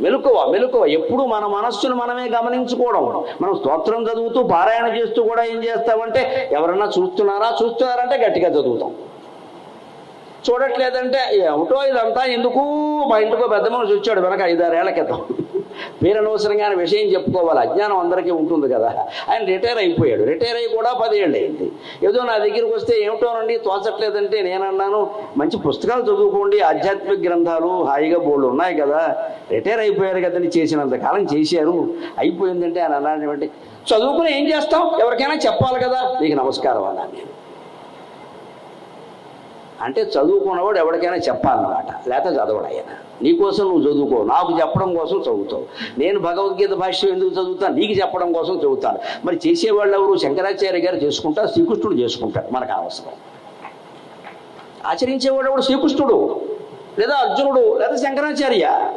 మెలకువ మెలుకువ. ఎప్పుడు మన మనస్సును మనమే గమనించుకోవడం. మనం స్తోత్రం చదువుతూ పారాయణ చేస్తూ కూడా ఏం చేస్తామంటే ఎవరన్నా చూస్తున్నారా చూస్తున్నారంటే గట్టిగా చదువుతాం. చూడట్లేదంటే ఏమిటో ఇదంతా ఎందుకు మా ఇంటికో పెద్ద మనిషి వచ్చాడు వెనక ఐదారేళ్ళ క్రితం. మీరనవసరంగానే విషయం చెప్పుకోవాలి. అజ్ఞానం అందరికీ ఉంటుంది కదా. ఆయన రిటైర్ అయిపోయాడు. రిటైర్ అయ్యి కూడా పదేళ్ళు అయింది. ఏదో నా దగ్గరికి వస్తే ఏమిటోనండి తోచట్లేదంటే నేనన్నాను మంచి పుస్తకాలు చదువుకోండి ఆధ్యాత్మిక గ్రంథాలు హాయిగా బోళ్ళు ఉన్నాయి కదా. రిటైర్ అయిపోయారు కదండి చేసినంత కాలం చేశారు. అయిపోయిందంటే ఆయన అన్నాడు చదువుకుని ఏం చేస్తాం? ఎవరికైనా చెప్పాలి కదా. నీకు నమస్కారం అన్నాను నేను. అంటే చదువుకున్నవాడు ఎవరికైనా చెప్పాలన్నమాట. లేకపోతే చదవడు ఆయన. నీకోసం నువ్వు చదువుకో నాకు చెప్పడం కోసం చదువుతావు. నేను భగవద్గీత భాష్యం ఎందుకు చదువుతాను నీకు చెప్పడం కోసం చదువుతాను. మరి చేసేవాళ్ళు ఎవరు? శంకరాచార్య గారు చేసుకుంటా శ్రీకృష్ణుడు చేసుకుంటాడు. మనకు అవసరం. ఆచరించేవాడు ఎవడు? శ్రీకృష్ణుడు. లేదా అర్జునుడు. లేదా శంకరాచార్య.